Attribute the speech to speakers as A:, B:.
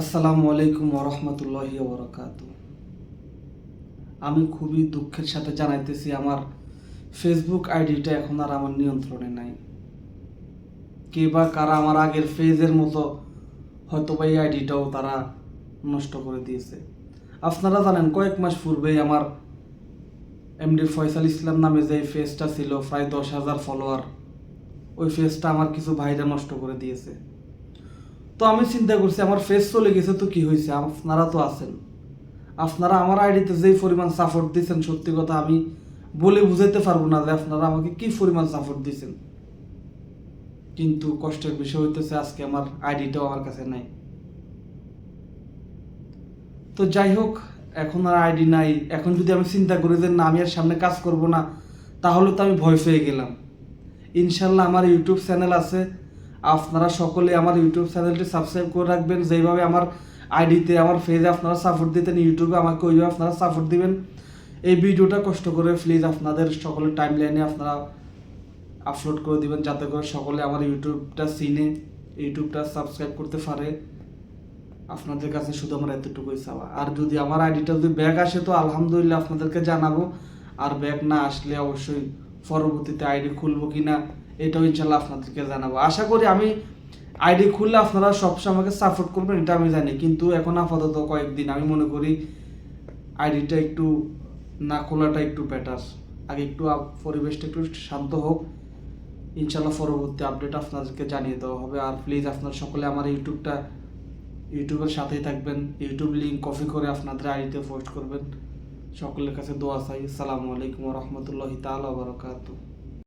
A: আসসালামু আলাইকুম ওরহমতুল্লাহি বরকাত আমি খুবই দুঃখের সাথে জানাইতেছি, আমার ফেসবুক আইডিটা এখন আর আমার নিয়ন্ত্রণে নাই। কে বা কারা আমার আগের ফেজের মতো হয়তো বা এই আইডিটাও তারা নষ্ট করে দিয়েছে। আপনারা জানেন, কয়েক মাস পূর্বেই আমার এমডি ফয়সাল ইসলাম নামে যে ফেজটা ছিল, প্রায় দশ হাজার ফলোয়ার, ওই ফেজটা আমার কিছু ভাইরা নষ্ট করে দিয়েছে। তো আমি চিন্তা করছি, আমার ফেস চলে গেছে, তো কি হয়েছে? আপনারা তো আছেন। আপনারা আমার আইডিতে যেই পরিমাণ সাপোর্ট দিচ্ছেন, সত্যি কথা আমি বলে বুঝাইতে পারব না যে আপনারা আমাকে কি পরিমাণ সাপোর্ট দিচ্ছেন। কিন্তু কষ্টের বিষয় হইতেছে, আজকে আমার আইডিটাও আমার কাছে নাই। তো যাই হোক, এখন আর আইডি নাই। এখন যদি আমি চিন্তা করি যে না, আমি আর সামনে কাজ করব না, তাহলে তো আমি ভয় পেয়ে গেলাম। ইনশাল্লাহ আমার ইউটিউব চ্যানেল আছে। আপনারা সকলে আমার ইউটিউব চ্যানেলটি সাবস্ক্রাইব করে রাখবেন। যেইভাবে আমার আইডিতে আমার ফেজে আপনারা সাপোর্ট দিতেন, ইউটিউবে আমাকে ওইভাবে আপনারা সাপোর্ট দিবেন। এই ভিডিওটা কষ্ট করে প্লিজ আপনাদের সকলের টাইম লাইনে আপনারা আপলোড করে দিবেন, যাতে করে সকলে আমার ইউটিউবটা চিনে, ইউটিউবটা সাবস্ক্রাইব করতে পারে। আপনাদের কাছে শুধু আমার এতটুকুই চাওয়া। আর যদি আমার আইডিটা যদি ব্যাগ আসে, তো আলহামদুলিল্লাহ আপনাদেরকে জানাব। আর ব্যাগ না আসলে অবশ্যই পরবর্তীতে আইডি খুলবো কি না এটাও ইনশাল্লাহ আপনাদেরকে জানাব। আশা করি আমি আইডি খুললে আপনারা সবসময় আমাকে সাপোর্ট করবেন, এটা আমি জানি। কিন্তু এখন আপাতত কয়েকদিন আমি মনে করি আইডিটা একটু না খোলাটা একটু বেটার আগে একটু পরিবেশটা একটু শান্ত হোক। ইনশাল্লাহ পরবর্তী আপডেট আপনাদেরকে জানিয়ে দেওয়া হবে। আর প্লিজ আপনারা সকলে আমার ইউটিউবটা, ইউটিউবের সাথেই থাকবেন। ইউটিউব লিঙ্ক কপি করে আপনাদের আইডিতে পোস্ট করবেন। সকলের কাছে দোয়া চাই। আসসালামু আলাইকুম রহমতুল্লাহি তাআলা বারাকাতুহু।